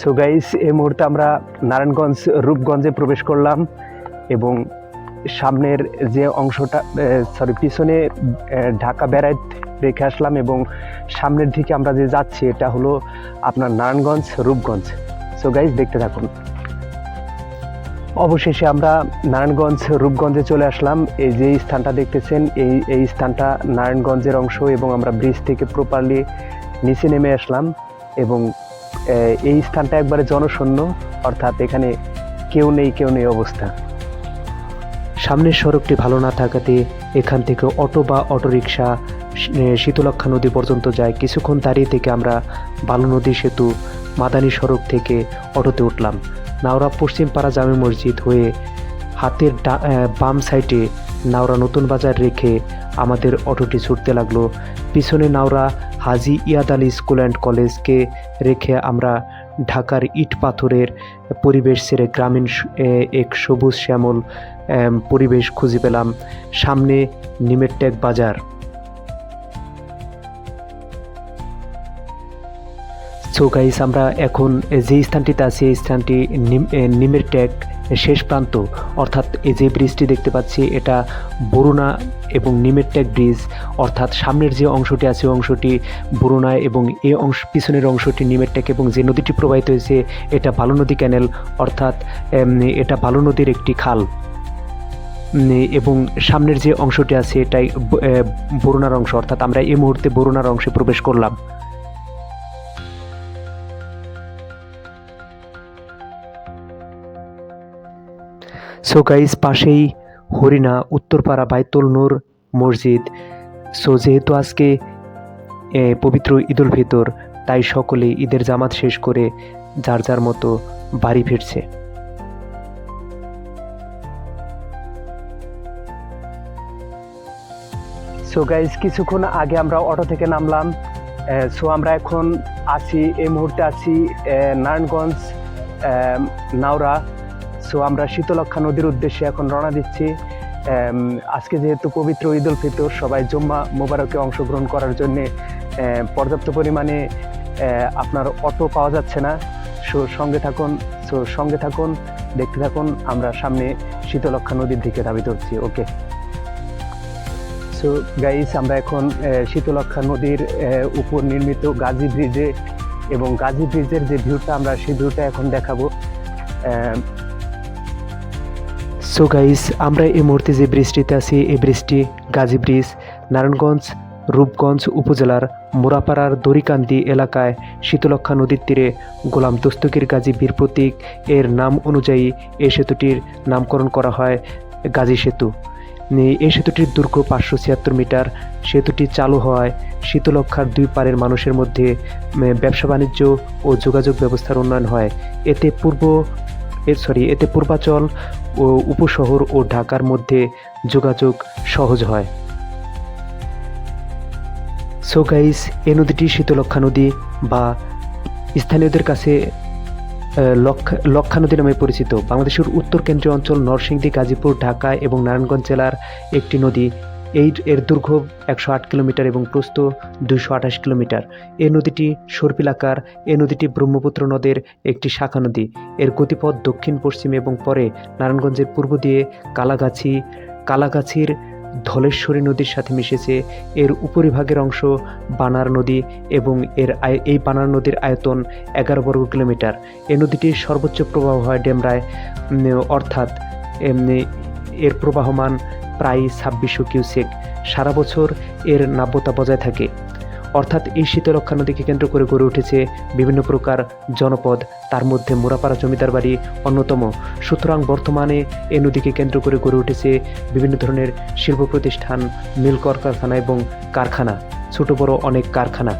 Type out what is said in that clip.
So guys এই মুহূর্তে আমরা নারায়ণগঞ্জ, রূপগঞ্জে প্রবেশ করলাম এবং সামনের যে অংশটা সরি পিছনে ঢাকা বেড়াইত রেখে আসলাম এবং সামনের দিকে আমরা যে যাচ্ছি, এটা হলো আপনার নারায়ণগঞ্জ, রূপগঞ্জ। সো গাইস দেখতে থাকুন। অবশেষে আমরা নারায়ণগঞ্জ, রূপগঞ্জে চলে আসলাম। এই যে স্থানটা দেখতেছেন, এই এই স্থানটা নারায়ণগঞ্জের অংশ এবং আমরা ব্রিজ থেকে প্রপারলি নিচে নেমে আসলাম এবং এই স্থানটা একবারে জনশূন্য, অর্থাৎ এখানে কেউ নেই কেউ নেই অবস্থা। সামনের সড়কটি ভালো না থাকাতে এখান থেকে অটো বা অটোরিকশা শীতলক্ষা নদী পর্যন্ত যায়। কিছুক্ষণ দাঁড়িয়ে থেকে আমরা বালু নদী সেতু, মাদানী সড়ক থেকে অটোতে উঠলাম। নাওরা পশ্চিমপাড়া জামে মসজিদ হয়ে হাতের বাম সাইডে নাওরা নতুন বাজার রেখে আমাদের অটোটি ছুটতে লাগল। পিছনে নাওরা হাজি ইয়াদ আলী স্কুল অ্যান্ড কলেজকে রেখে আমরা ঢাকার ইট পাথরের পরিবেশ ছেড়ে গ্রামীণ এক সবুজ শ্যামল পরিবেশ খুঁজে পেলাম। সামনে নিমের ট্যাগ বাজার। সো গাইস আমরা এখন যে স্থানটিতে আছি, এই স্থানটি নিমের ট্যাগ শেষ প্রান্ত, অর্থাৎ এই যে ব্রিজটি দেখতে পাচ্ছি, এটা বরুণা এবং নিমের ট্যাগ ব্রিজ অর্থাৎ সামনের যে অংশটি আছে অংশটি বরুণা এবং এই অংশ, পিছনের অংশটি নিমের ট্যাগ এবং যে নদীটি প্রবাহিত হয়েছে, এটা ভালো নদী ক্যানেল অর্থাৎ এটা ভালো নদীর একটি খাল। এবং সামনের যে অংশটি আছে, এটাই বরুণার অংশ, অর্থাৎ আমরা এই মুহূর্তে বরুণার অংশে প্রবেশ করলাম। সো গাইস পাশেই হরিণা, উত্তরপাড়া বাইতুল নূর মসজিদ। সো যেহেতু আজকে পবিত্র ঈদুল ফিতর, তাই সকলে ঈদের জামাত শেষ করে যার যার মতো বাড়ি ফিরছে। সো গাইজ কিছুক্ষণ আগে আমরা অটো থেকে নামলাম। সো আমরা এখন আছি, এই মুহূর্তে আছি নারায়ণগঞ্জ নাওরা। সো আমরা শীতলক্ষা নদীর উদ্দেশ্যে এখন রওনা দিচ্ছি। আজকে যেহেতু পবিত্র ঈদ উল ফিতর, সবাই জুম্মা মোবারকে অংশগ্রহণ করার জন্যে পর্যাপ্ত পরিমাণে আপনার অটো পাওয়া যাচ্ছে না। সো সঙ্গে থাকুন, সো সঙ্গে থাকুন, দেখতে থাকুন, আমরা সামনে শীতলক্ষা নদীর দিকে ধাবিত হচ্ছি। ওকে। সো গাইস, আমরা এখন শীতলক্ষা নদীর উপর নির্মিত গাজী ব্রিজে এবং গাজী ব্রিজের যে ভিউটা, আমরা সেই ভিউটা এখন দেখাবো। সো গাইস আমরা এই মুহূর্তে যে ব্রিজটিতে আছি, এই ব্রিজটি গাজী ব্রিজ নারায়ণগঞ্জ, রূপগঞ্জ উপজেলার মোরাপাড়ার দড়িকান্দি এলাকায় শীতলক্ষা নদীর তীরে গোলাম দস্তগীর গাজী বীর প্রতীক এর নাম অনুযায়ী এই সেতুটির নামকরণ করা হয় গাজী সেতু। এই সেতুটির দৈর্ঘ্য পাঁচশো ছিয়াত্তর মিটার। সেতুটি চালু হওয়ায় শীতলক্ষার দুই পারের মানুষের মধ্যে ব্যবসা বাণিজ্য ও যোগাযোগ ব্যবস্থার উন্নয়ন হয়। এতে পূর্ব সরি, এতে পূর্বাচল ও উপশহর ও ঢাকার মধ্যে যোগাযোগ সহজ হয়। সো গাইস এই নদীটি শীতলক্ষা নদী বা স্থানীয়দের কাছে লক্ষা নদী নামে পরিচিত। বাংলাদেশের উত্তর কেন্দ্রীয় অঞ্চল নরসিংদী, গাজীপুর, ঢাকা এবং নারায়ণগঞ্জ জেলার একটি নদী। এই এর দৈর্ঘ্য একশো আট কিলোমিটার এবং প্রস্থ দুইশো আঠাশ কিলোমিটার। এই নদীটি সর্পিলাকার এই নদীটি ব্রহ্মপুত্র নদের একটি শাখা নদী। এর গতিপথ দক্ষিণ, পশ্চিম এবং পরে নারায়ণগঞ্জের পূর্ব দিয়ে কালাগাছি, কালাগাছির ধলেশ্বরী নদীর সাথে মিশেছে। এর উপরিভাগের অংশ বানার নদী এবং এর এই বানার নদীর আয়তন এগারো বর্গ কিলোমিটার। এই নদীটির সর্বোচ্চ প্রবাহ হয় ডেমরায় অর্থাৎ এর প্রবাহমান প্রায় ছাব্বিশশো কিউসেক সারা বছর এর নাব্যতা বজায় থাকে। অর্থাৎ এই শীতলক্ষা নদীকে কেন্দ্র করে গড়ে উঠেছে বিভিন্ন প্রকার জনপদ। তার মধ্যে মোরাপাড়া জমিদার বাড়ি অন্যতম। সুতরাং বর্তমানে এই নদীকে কেন্দ্র করে গড়ে উঠেছে বিভিন্ন ধরনের শিল্প প্রতিষ্ঠান, মিল কলকারখানা এবং কারখানা। ছোট বড় অনেক কারখানা।